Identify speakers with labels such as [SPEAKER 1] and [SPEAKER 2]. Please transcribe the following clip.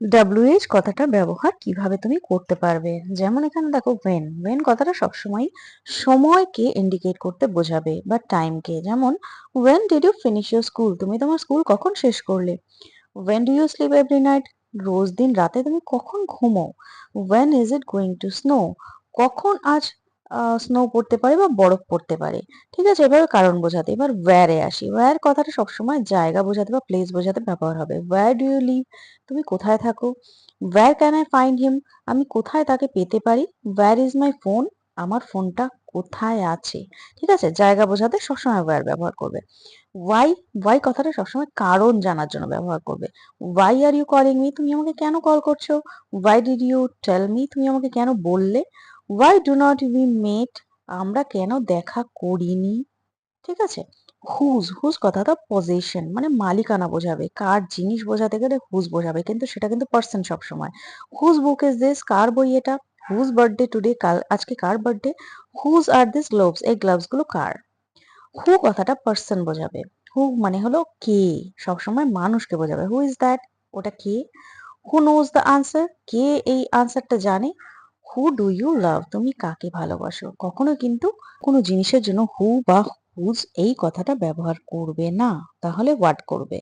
[SPEAKER 1] WH কথাটা ব্যবহার কীভাবে তুমি করতে পারবে? যেমন এখানে দেখো ওয়েন ওয়েন কথাটা সবসময় সময়কে ইন্ডিকেট করতে বোঝাবে বা টাইমকে যেমন when did you finish your school তুমি তোমার স্কুল কখন শেষ করলে? When do you sleep every night রোজ দিন রাতে তুমি কখন ঘুমো? When is it going to snow কখন আজ স্নো পড়তে পারে বা বরফ পড়তে পারে। ঠিক আছে এভাবে কারণ বোঝাতে, এবার ওয়্যারে আসি। ওয়্যার কথাটা সবসময় জায়গা বোঝাতে বা প্লেস বোঝাতে ব্যবহার হবে। ওয়্যার ডু ইউ লিভ তুমি কোথায় থাকো? Where can I find him আমি কোথায় তাকে পেতে পারি? ওয়্যার ইজ মাই ফোন আমার ফোনটা কোথায় আছে? ঠিক আছে, জায়গা বোঝাতে সবসময় ওয়্যার ব্যবহার করবে। ওয়াই ওয়াই কথাটা সবসময় কারণ জানার জন্য ব্যবহার করবে। Why are you calling me তুমি আমাকে কেন কল করছ? Why did you tell me তুমি আমাকে কেন বললে? Why do not we met আমরা কেন দেখা করিনি? ঠিক আছে? হুজ হুজ কথাটা পজিশন মানে মালিকানা বোঝাবে। কার জিনিস বোঝাতে গেলে হুজ বোঝাবে? কিন্তু সেটা কিন্তু পার্সন সবসময়। হুজ বুক ইজ দিস কার বই এটা? হুজ বার্থডে টুডে কাল, আজকে কার birthday whose are this gloves এই গ্লাভসগুলো কার? হু কথাটা পার্সন বোঝাবে? হু মানে হলো কে? সবসময় মানুষকে বোঝাবে। হু ইজ দ্যাট ওটা কে? হু নোজ দ্য আনসার কে এই আনসারটা জানে? হু ডু ইউ লাভ তুমি কাকে ভালোবাসো? কখনো কিন্তু কোনো জিনিসের জন্য হু বা হুজ এই কথাটা ব্যবহার করবে না। তাহলে হোয়াট করবে?